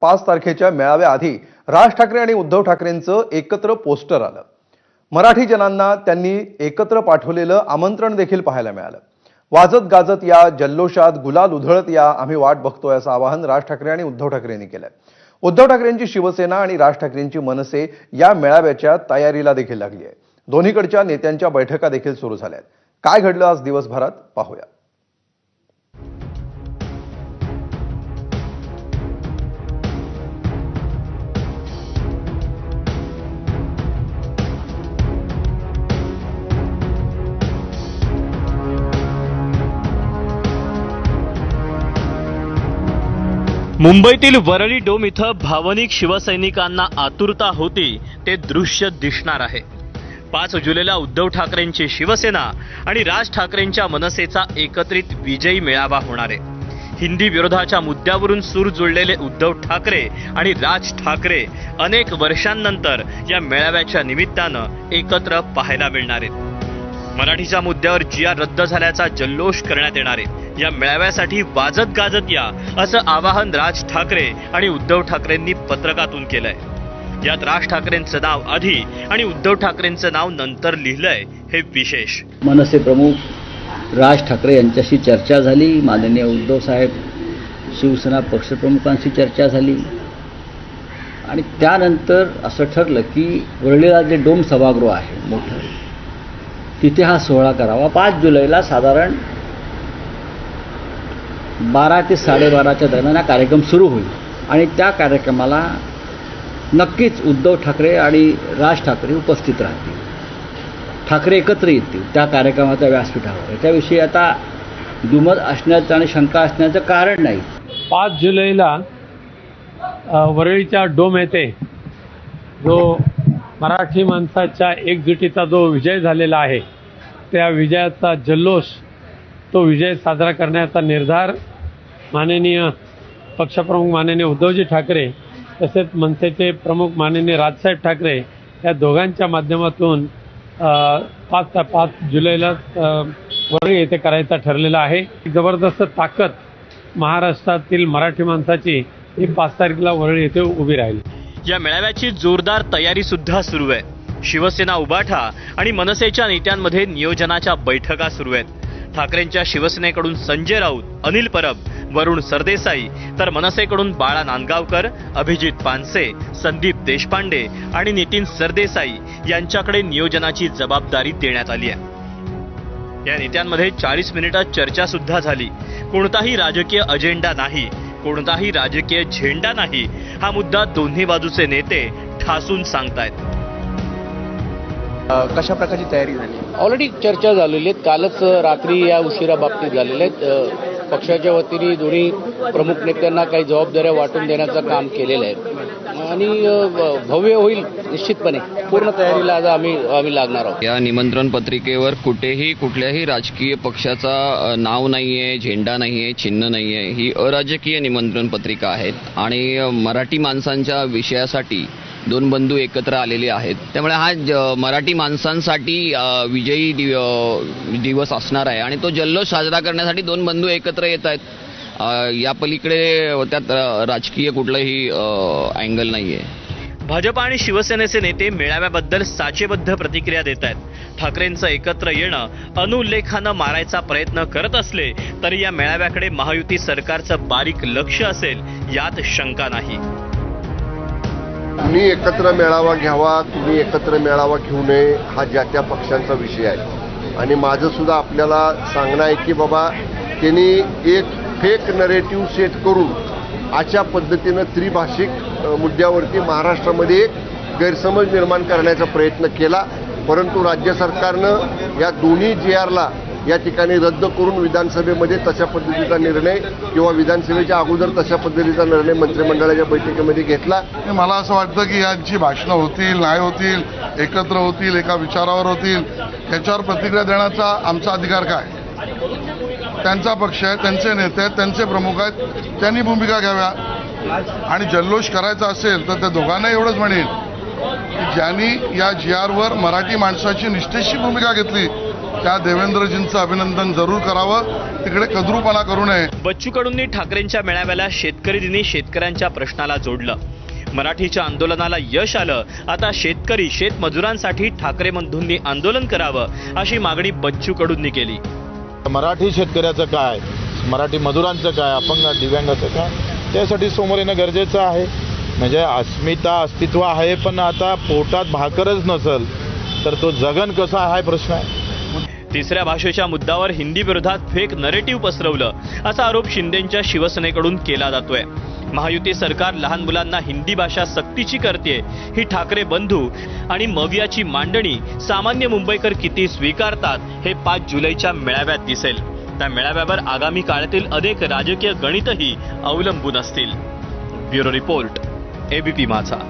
पाच तारखेच्या मेळाव्याआधी राज ठाकरे आणि उद्धव ठाकरेंचं एकत्र पोस्टर आलं. मराठी जनांना त्यांनी एकत्र पाठवलेलं आमंत्रण देखील पाहायला मिळालं. वाजत गाजत या जल्लोषात गुलाल उधळत या आम्ही वाट बघतोय असं आवाहन राज ठाकरे आणि उद्धव ठाकरेंनी केलंय. उद्धव ठाकरेंची शिवसेना आणि राज ठाकरेंची मनसे या मेळाव्याच्या तयारीला देखील लागली आहे. दोन्हीकडच्या नेत्यांच्या बैठका देखील सुरू झाल्या आहेत. काय घडलं आज दिवसभरात? पाहूया. मुंबईतील वरळी डोम इथं भावनिक शिवसैनिकांना आतुरता होती ते दृश्य दिसणार आहे. पाच जुलैला उद्धव ठाकरेंची शिवसेना आणि राज ठाकरेंच्या मनसेचा एकत्रित विजयी मेळावा होणार आहे. हिंदी विरोधाच्या मुद्द्यावरून सूर जुळलेले उद्धव ठाकरे आणि राज ठाकरे अनेक वर्षांनंतर या मेळाव्याच्या निमित्तानं एकत्र पाहायला मिळणार आहेत. मराठीच्या मुद्द्यावर जिया रद्द झाल्याचा जल्लोष करण्यात येणार आहे. या मेळाव्यासाठी वाजत गाजत या असं आवाहन राज ठाकरे आणि उद्धव ठाकरेंनी पत्रकातून केलंय. यात राज ठाकरेंचं नाव आधी आणि उद्धव ठाकरेंचं नाव नंतर लिहिलंय हे विशेष. मनसे प्रमुख राज ठाकरे यांच्याशी चर्चा झाली. माननीय उद्धव साहेब शिवसेना पक्षप्रमुखांशी चर्चा झाली. आणि त्यानंतर असं ठरलं की वरळीला जे डोम सभागृह आहे मोठं तिथे हा सोहळा करावा. पाच जुलैला साधारण बारा ते साडेबाराच्या दरम्यान हा कार्यक्रम सुरू होईल. आणि त्या कार्यक्रमाला नक्कीच उद्धव ठाकरे आणि राज ठाकरे उपस्थित राहतील. ठाकरे एकत्र येतील त्या कार्यक्रमाच्या व्यासपीठावर. याच्याविषयी आता दुमत असण्याचं आणि शंका असण्याचं कारण नाही. पाच जुलैला वरळीच्या डोम येथे जो मराठी माणसाच्या एकजुटीचा जो विजय झालेला आहे त्या विजयाचा जल्लोष तो विजय साजरा करण्याचा निर्धार माननीय पक्षप्रमुख माननीय उद्धवजी ठाकरे तसेच मनसेचे प्रमुख माननीय राजसाहेब ठाकरे या दोघांच्या माध्यमातून पाच पाच जुलैला वर्ग येथे करायचा ठरलेला आहे. जबरदस्त ताकद महाराष्ट्रातील मराठी माणसाची ही पाच तारखेला वरळी येथे उभी राहील. या मेळाव्याची जोरदार तयारी सुद्धा सुरू आहे. शिवसेना उबाठा आणि मनसेच्या नेत्यांमध्ये नियोजनाच्या बैठका सुरू आहेत. ठाकरेंच्या शिवसेनेकडून संजय राऊत अनिल परब वरुण सरदेसाई तर मनसेकडून बाळा नांदगावकर अभिजित पानसे संदीप देशपांडे आणि नितीन सरदेसाई यांच्याकडे नियोजनाची जबाबदारी देण्यात आली आहे. या नेत्यांमध्ये चाळीस मिनिटात चर्चा सुद्धा झाली. कोणताही राजकीय अजेंडा नाही. कोणताही राजकीय झेंडा नाही. हा मुद्दा दोन्ही बाजूचे नेते ठासून सांगतायत. कशा प्रकारची तयारी झाली? ऑलरेडी चर्चा झालेली आहेत. कालच रात्री या उशिरा बाबतीत झालेल्या आहेत. पक्षाच्या वतीने दोन्ही प्रमुख नेत्यांना काही जबाबदाऱ्या वाटून देण्याचं काम केलेलं आहे. आणि भव्य होईल निश्चितपणे. पूर्ण तयारीला आज आम्ही आम्ही लागणार आहोत. या निमंत्रण पत्रिकेवर कुठेही कुठल्याही राजकीय पक्षाचा नाव नाहीये झेंडा नाहीये चिन्ह नाहीये ही अराजकीय निमंत्रण पत्रिका आहेत. आणि मराठी माणसांच्या विषयासाठी दोन बंधू एकत्र आलेले आहेत. त्यामुळे हा मराठी माणसांसाठी विजयी दिवस असणार आहे. आणि तो जल्लोष साजरा करण्यासाठी दोन बंधू एकत्र येत आहेत. या पलीकडे त्यात राजकीय कुठलंही अँगल नाहीये. भाजप आणि शिवसेनेचे नेते मेळाव्याबद्दल साचेबद्ध प्रतिक्रिया देत आहेत. ठाकरेंचं एकत्र येणं अनुल्लेखानं मारायचा प्रयत्न करत असले तरी या मेळाव्याकडे महायुती सरकारचं बारीक लक्ष असेल यात शंका नाही. मी एकत्र मेळावा घ्यावा तुम्ही एकत्र मेळावा घेऊ नये हा ज्या त्या पक्षांचा विषय आहे. आणि माझं सुद्धा आपल्याला सांगणं आहे की बाबा त्यांनी एक फेक नरेटिव्ह सेट करून अशा पद्धतीनं त्रिभाषिक मुद्द्यावरती महाराष्ट्रामध्ये एक गैरसमज निर्माण करण्याचा प्रयत्न केला. परंतु राज्य सरकारनं या दोन्ही जी आरला या ठिकाणी रद्द करून विधानसभेमध्ये तशा पद्धतीचा निर्णय किंवा विधानसभेच्या अगोदर तशा पद्धतीचा निर्णय मंत्रिमंडळाच्या बैठकीमध्ये घेतला. मला असं वाटतं की यांची भाषणं होतील नाही होतील एकत्र होतील एका विचारावर होतील याच्यावर प्रतिक्रिया देण्याचा आमचा अधिकार काय? त्यांचा पक्ष आहे त्यांचे नेते आहेत त्यांचे प्रमुख आहेत त्यांनी भूमिका घ्याव्या. आणि जल्लोष करायचा असेल तर त्या दोघांना एवढंच म्हणेन की ज्यांनी या जी आरवर मराठी माणसाची निष्ठेची भूमिका घेतली त्या देवेंद्रजींचं अभिनंदन जरूर करावं. तिकडे कद्रूपणा करू नये. बच्चू कडूंनी ठाकरेंच्या मेळाव्याला शेतकरी दिनी शेतकऱ्यांच्या प्रश्नाला जोडलं. मराठीच्या आंदोलनाला यश आलं. आता शेतकरी शेतमजुरांसाठी ठाकरे बंधूंनी आंदोलन करावं अशी मागणी बच्चू कडूंनी केली. मराठी शेतकऱ्याचं काय? मराठी मजुरांचं काय? अपंग दिव्यांगाचं काय? त्यासाठी समोर येणं गरजेचं आहे. म्हणजे अस्मिता अस्तित्व आहे पण आता पोटात भाकरच नसल तर तो जगन कसा हा प्रश्न आहे. तिसऱ्या भाषेच्या मुद्द्यावर हिंदी विरोधात फेक नरेटिव्ह पसरवलं असा आरोप शिंदेच्या शिवसेनेकडून केला जातोय. महायुती सरकार लहान मुलांना हिंदी भाषा सक्तीची करते ही ठाकरे बंधू आणि मवियाची मांडणी सामान्य मुंबईकर किती स्वीकारतात हे पाच जुलैच्या मेळाव्यात दिसेल. त्या मेळाव्यावर आगामी काळातील अनेक राजकीय गणितही अवलंबून असतील. ब्युरो रिपोर्ट एबीपी माझा.